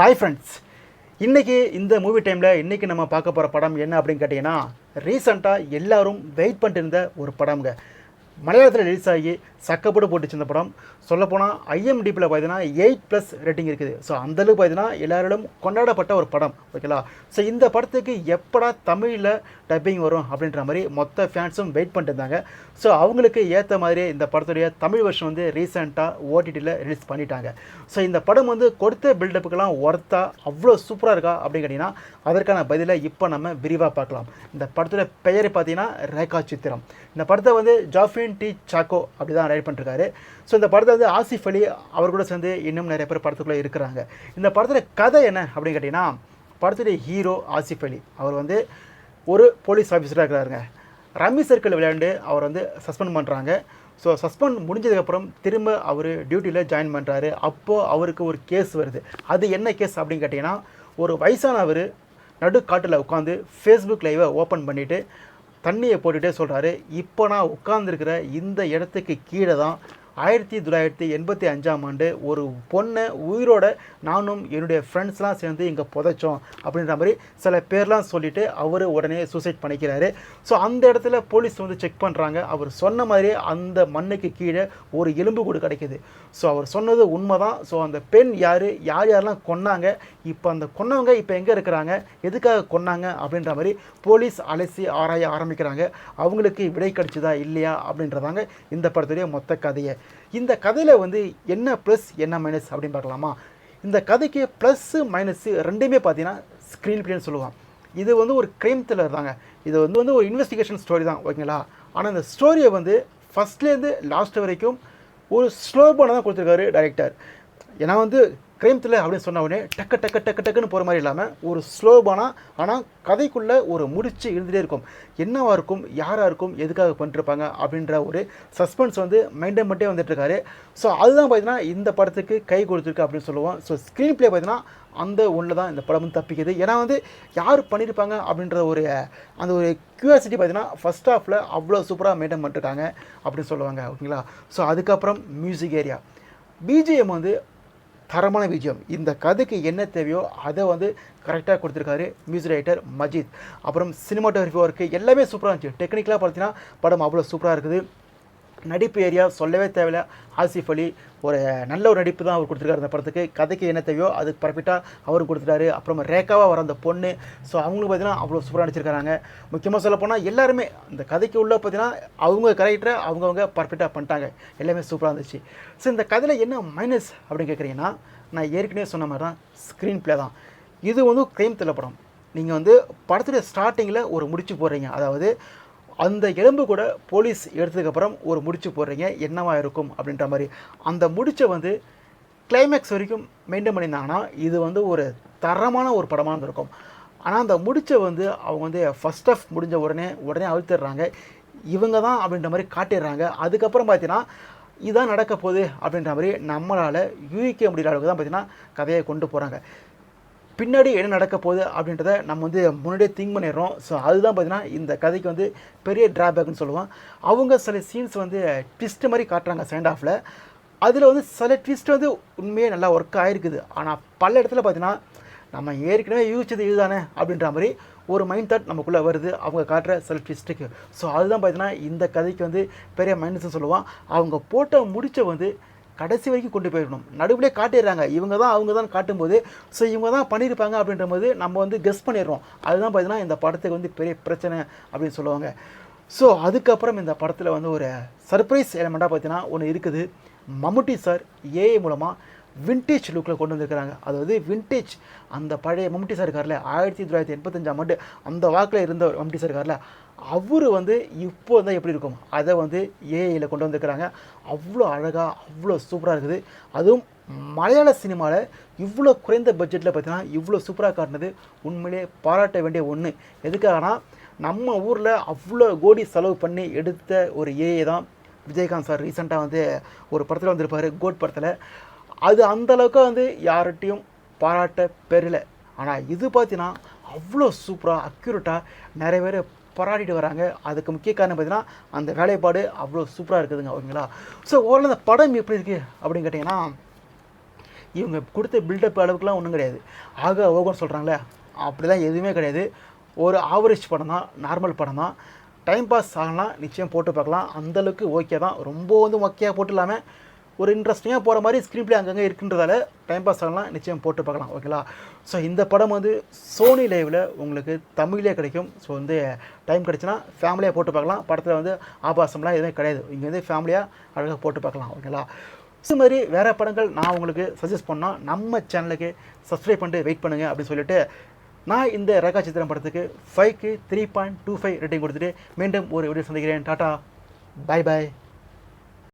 Hi friends இன்றைக்கி இந்த movie டைமில் இன்றைக்கி நம்ம பார்க்க போகிற படம் என்ன அப்படின்னு கேட்டிங்கன்னா ரீசண்டாக எல்லாரும் வெயிட் பண்ணிட்டு இருந்த ஒரு படம்ங்க. மலையாளத்தில் ரிலீஸ் ஆகி சக்கப்போடு போட்டுச்சு இந்த படம். சொல்லப்போனால் ஐஎம்டிபியில் பார்த்தீங்கன்னா எயிட் ப்ளஸ் ரேட்டிங் இருக்குது. ஸோ அந்தளவுக்கு பார்த்தீங்கன்னா எல்லாரிடம் கொண்டாடப்பட்ட ஒரு படம். ஓகேங்களா ஸோ இந்த படத்துக்கு எப்படா தமிழில் டப்பிங் வரும் அப்படின்ற மாதிரி மொத்த ஃபேன்ஸும் வெயிட் பண்ணிட்டு இருந்தாங்க. ஸோ அவங்களுக்கு ஏற்ற மாதிரி இந்த படத்துடைய தமிழ் வருஷம் வந்து ரீசெண்டாக ஓடிடியில் ரிலீஸ் பண்ணிட்டாங்க. ஸோ இந்த படம் வந்து கொடுத்த பில்டப்புக்கெல்லாம் ஒர்த்தா அவ்வளோ சூப்பராக இருக்கா அப்படின்னு கேட்டிங்கன்னா அதற்கான பதிலை இப்போ நம்ம விரிவாக பார்க்கலாம். இந்த படத்தோட பெயர் பார்த்தீங்கன்னா ரேகா சித்திரம். இந்த படத்தை வந்து ஜாஃபின் டி சாக்கோ அப்படி தான் ரைட் பண்ணிருக்காரு. ஸோ இந்த படத்தை வந்து ஆசிஃப் அலி அவர் கூட சேர்ந்து இன்னும் நிறைய பேர் படத்துக்குள்ளே இருக்கிறாங்க. இந்த படத்தில் கதை என்ன அப்படின்னு கேட்டிங்கன்னா படத்துடைய ஹீரோ ஆசிஃப் அலி. அவர் வந்து ஒரு போலீஸ் ஆஃபீஸராக இருக்கிறாருங்க. ரம்மி சர்க்கிள் விளையாண்டு அவர் வந்து சஸ்பெண்ட் பண்ணுறாங்க ஸோ சஸ்பெண்ட் முடிஞ்சதுக்கப்புறம் திரும்ப அவர் டியூட்டியில் ஜாயின் பண்ணுறாரு அப்போது அவருக்கு ஒரு கேஸ் வருது. அது என்ன கேஸ் அப்படின்னு கேட்டிங்கன்னா ஒரு வயசானவர் நடுக்காட்டில் உட்காந்து ஃபேஸ்புக் லைவை ஓப்பன் பண்ணிவிட்டு தண்ணியை போட்டுகிட்டே சொல்கிறாரு இப்போ நான் உட்காந்துருக்கிற இந்த இடத்துக்கு கீழே தான் ஆயிரத்தி தொள்ளாயிரத்தி எண்பத்தி அஞ்சாம் ஆண்டு ஒரு பொண்ணை உயிரோட நானும் என்னுடைய ஃப்ரெண்ட்ஸ்லாம் சேர்ந்து இங்கே புதைச்சோம் அப்படின்ற மாதிரி சில பேர்லாம் சொல்லிவிட்டு அவர் உடனே சூசைட் பண்ணிக்கிறாரு. ஸோ அந்த இடத்துல போலீஸ் வந்து செக் பண்ணுறாங்க அவர் சொன்ன மாதிரியே அந்த மண்ணுக்கு கீழே ஒரு எலும்பு கூடு கிடைக்கிது. ஸோ அவர் சொன்னது உண்மை தான் ஸோ அந்த பெண் யார் யார் யாரெல்லாம் கொன்னாங்க இப்போ அந்த கொன்னவங்க இப்போ எங்கே இருக்கிறாங்க எதுக்காக கொன்னாங்க அப்படின்ற மாதிரி போலீஸ் அலசி ஆராய ஆரம்பிக்கிறாங்க. அவங்களுக்கு விடை கிடைச்சதா இல்லையா அப்படின்றதாங்க இந்த படத்துடைய மொத்த கதையை. இந்த கதையில் வந்து என்ன ப்ளஸ் என்ன மைனஸ் அப்படின்னு பார்க்கலாமா? இந்த கதைக்கு ப்ளஸ்ஸு மைனஸ்ஸு ரெண்டுமே பார்த்தீங்கன்னா ஸ்க்ரீன் பிளேன்னு சொல்லுவான் இது வந்து ஒரு க்ரைம் த்ரில்லர் தாங்க. இது வந்து வந்து ஒரு இன்வெஸ்டிகேஷன் ஸ்டோரி தான் ஓகேங்களா? ஆனால் இந்த ஸ்டோரியை வந்து ஃபஸ்ட்லேருந்து லாஸ்ட் வரைக்கும் ஒரு ஸ்லோபான தான் கொடுத்துருக்காரு டைரக்டர் ஏன்னா வந்து க்ரைம் அப்படின்னு சொன்ன உடனே டக்கு டக்கு டக்கு டக்குன்னு போகிற மாதிரி இல்லாமல் ஒரு ஸ்லோபானா ஆனால் கதைக்குள்ளே ஒரு முடிச்சு இருந்துகிட்டே இருக்கும். என்னவாக இருக்கும் யாராக இருக்கும் எதுக்காக பண்ணிருப்பாங்க அப்படின்ற ஒரு சஸ்பென்ஸ் வந்து மெயின்டைன் பண்ணிட்டே வந்துட்டுருக்காரு ஸோ அதுதான் பார்த்தீங்கன்னா இந்த படத்துக்கு கை கொடுத்துருக்கு அப்படின்னு சொல்லுவோம். ஸோ ஸ்க்ரீன் ப்ளே பார்த்தீங்கன்னா அந்த ஒன்றில் தான் இந்த படம் வந்து தப்பிக்குது. ஏன்னா வந்து யார் பண்ணியிருப்பாங்க அப்படின்ற ஒரு அந்த ஒரு க்யூரியாசிட்டி பார்த்தீங்கன்னா ஃபஸ்ட் ஹாஃபில் அவ்வளோ சூப்பராக மெயின்டைன் பண்ணிருக்காங்க அப்படின்னு சொல்லுவாங்க ஓகேங்களா? ஸோ அதுக்கப்புறம் மியூசிக் ஏரியா பிஜிஎம் வந்து தரமான விஜயம். இந்த கதைக்கு என்ன தேவையோ அதை வந்து கரெக்டாக கொடுத்துருக்காரு மியூசிக் ரைட்டர் மஜித். அப்புறம் சினிமாட்டோகிராஃபி ஒர்க்கு எல்லாமே சூப்பராக இருந்துச்சு. டெக்னிக்கலாக பார்த்தீங்கன்னா படம் அவ்வளோ சூப்பராக இருக்குது. நடிப்பு ஏரியா சொல்லவே தேவையில்ல. ஆசிஃப் அலி ஒரு நல்ல ஒரு நடிப்பு தான் அவர் கொடுத்துருக்காரு இந்த படத்துக்கு. கதைக்கு என்ன தேவையோ அதுக்கு பர்ஃபெக்டாக அவரும் கொடுத்துட்டாரு. அப்புறம் ரேக்காவாக வர அந்த பொண்ணு. ஸோ அவங்களுக்கு பார்த்தீங்கன்னா அவ்வளோ சூப்பராக நடிச்சிருக்காங்க. முக்கியமாக சொல்ல போனால் எல்லாருமே இந்த கதைக்கு உள்ள பார்த்தீங்கன்னா அவங்க கரெக்டாக அவங்கவுங்க பர்ஃபெக்டாக பண்ணிட்டாங்க. எல்லாமே சூப்பராக இருந்துச்சு. ஸோ இந்த கதையில் என்ன மைனஸ் அப்படின்னு கேட்குறீங்கன்னா நான் ஏற்கனவே சொன்ன மாதிரி தான் ஸ்க்ரீன் ப்ளே தான். இது வந்து க்ரைம் த்ரில்லர் படம். நீங்கள் வந்து படத்துடைய ஸ்டார்டிங்கில் ஒரு முடிச்சு போடுறீங்க. அதாவது அந்த எலும்பு கூட போலீஸ் எடுத்ததுக்கப்புறம் ஒரு முடிச்சு போடுறீங்க என்னவா இருக்கும் அப்படின்ற மாதிரி. அந்த முடிச்சை வந்து கிளைமேக்ஸ் வரைக்கும் மெயின்டைன் பண்ணியிருந்தாங்கன்னா இது வந்து ஒரு தரமான ஒரு படமாக இருந்திருக்கும். ஆனால் அந்த முடிச்சை வந்து அவங்க வந்து ஃபஸ்ட் ஆஃப் முடிஞ்ச உடனே உடனே அழுத்திடுறாங்க. இவங்க தான் அப்படின்ற மாதிரி காட்டிடுறாங்க. அதுக்கப்புறம் பார்த்தீங்கன்னா இதான் நடக்க போகுது அப்படின்ற மாதிரி நம்மளால் யூகிக்க முடியாத அளவுக்கு தான் பார்த்தீங்கன்னா கதையை கொண்டு போகிறாங்க பின்னாடி என்ன நடக்க போகுது அப்படின்றத நம்ம வந்து முன்னாடியே திங்க் பண்ணிடுறோம். ஸோ அதுதான் பார்த்தீங்கன்னா இந்த கதைக்கு வந்து பெரிய ட்ராபேக்னு சொல்லுவோம். அவங்க சில சீன்ஸ் வந்து ட்விஸ்ட் மாதிரி காட்டுறாங்க செகண்ட் ஆஃபில் அதில் வந்து சில ட்விஸ்ட் வந்து உண்மையே நல்லா ஒர்க் ஆகிருக்குது ஆனால் பல இடத்துல பார்த்தீங்கன்னா நம்ம ஏற்கனவே யூகிச்சது இதுதானே அப்படின்ற மாதிரி ஒரு மைண்ட் தாட் நமக்குள்ளே வருது. அவங்க காட்டுற சில ட்விஸ்ட்டுக்கு ஸோ அதுதான் பார்த்தீங்கன்னா இந்த கதைக்கு வந்து பெரிய மைனஸ்ன்னு சொல்லுவான் அவங்க போட்ட முடிச்ச வந்து கடைசி வரைக்கும் கொண்டு போயிடணும். நடுவிலே காட்டிடுறாங்க. இவங்க தான் அவங்க தான் காட்டும்போது ஸோ இவங்க தான் பண்ணியிருப்பாங்க அப்படின்ற போது நம்ம வந்து கெஸ் பண்ணிடுறோம். அதுதான் பார்த்தீங்கன்னா இந்த படத்துக்கு வந்து பெரிய பிரச்சனை அப்படின்னு சொல்லுவாங்க. ஸோ அதுக்கப்புறம் இந்த படத்தில் வந்து ஒரு சர்ப்ரைஸ் எலமெண்ட்டாக பார்த்தீங்கன்னா ஒன்று இருக்குது. மம்முட்டி சார் ஏஐ மூலமாக விண்டேஜ் லுக்கில் கொண்டு வந்திருக்கிறாங்க அதாவது விண்டேஜ் அந்த பழைய மம்டி சார் இருக்கார்ல ஆயிரத்தி தொள்ளாயிரத்தி எண்பத்தஞ்சாம் ஆண்டு அந்த வாக்கில் இருந்த மம்டி சார் இருக்கார்ல அவர் வந்து இப்போ தான் எப்படி இருக்கும்? அதை வந்து ஏஐயில் கொண்டு வந்திருக்கிறாங்க. அவ்வளோ அழகாக அவ்வளோ சூப்பராக இருக்குது. அதுவும் மலையாள சினிமாவில் இவ்வளோ குறைந்த பட்ஜெட்டில் பார்த்தீங்கன்னா இவ்வளோ சூப்பராக காட்டினது. உண்மையிலே பாராட்ட வேண்டிய ஒன்று எதுக்காகனா நம்ம ஊரில் அவ்வளோ கோடி செலவு பண்ணி எடுத்த ஒரு ஏஐ தான் விஜயகாந்த் சார். ரீசெண்டாக வந்து ஒரு படத்தில் வந்திருப்பார். கோட் படத்தில். அது அந்தளவுக்கு வந்து யார்கிட்டையும் பாராட்ட பெறல. ஆனால் இது பார்த்தீங்கன்னா அவ்வளோ சூப்பராக அக்யூரேட்டாக நிறைய பேர் பாராட்டிட்டு வராங்க. அதுக்கு முக்கிய காரணம் பார்த்தீங்கன்னா அந்த வேலைப்பாடு அவ்வளோ சூப்பராக இருக்குதுங்க ஓகேங்களா? ஸோ ஓரளவு அந்த படம் எப்படி இருக்குது அப்படின்னு கேட்டிங்கன்னா இவங்க கொடுத்த பில்டப் அளவுக்குலாம் ஒன்றும் கிடையாது. ஆக ஓகோன்னு சொல்கிறாங்களே அப்படிலாம் எதுவுமே கிடையாது. ஒரு ஆவரேஜ் படம் தான் நார்மல் படம் தான். டைம் பாஸ் ஆகலாம் நிச்சயம் போட்டு பார்க்கலாம். அந்தளவுக்கு ஓகே தான். ரொம்ப வந்து ஓகேயாக போட்டு இல்லாமல் ஒரு இன்ட்ரெஸ்டிங்காக போகிற மாதிரி ஸ்க்ரீன் பிளே அங்கங்கே இருக்குன்றதால டைம் பாஸ் ஆகலாம். நிச்சயம் போட்டு பார்க்கலாம். ஓகேங்களா ஸோ இந்த படம் வந்து சோனி லைவில் உங்களுக்கு தமிழ்லேயே கிடைக்கும். ஸோ வந்து டைம் கிடச்சுன்னா ஃபேமிலியாக போட்டு பார்க்கலாம். படத்தில் வந்து ஆபாசம்லாம் எதுவுமே கிடையாது. இங்கே வந்து ஃபேமிலியாக அழகாக போட்டு பார்க்கலாம். ஓகேங்களா இது மாதிரி வேறு படங்கள் நான் உங்களுக்கு சஜஸ்ட் பண்ணால் நம்ம சேனலுக்கு சப்ஸ்கிரைப் பண்ணிட்டு வெயிட் பண்ணுங்கள் அப்படின்னு சொல்லிட்டு நான் இந்த ரேகா சித்திரம் படத்துக்கு ஃபைவ்க்கு three point two five rating கொடுத்துட்டு மீண்டும் ஒரு வீடியோ சந்திக்கிறேன். Tata bye bye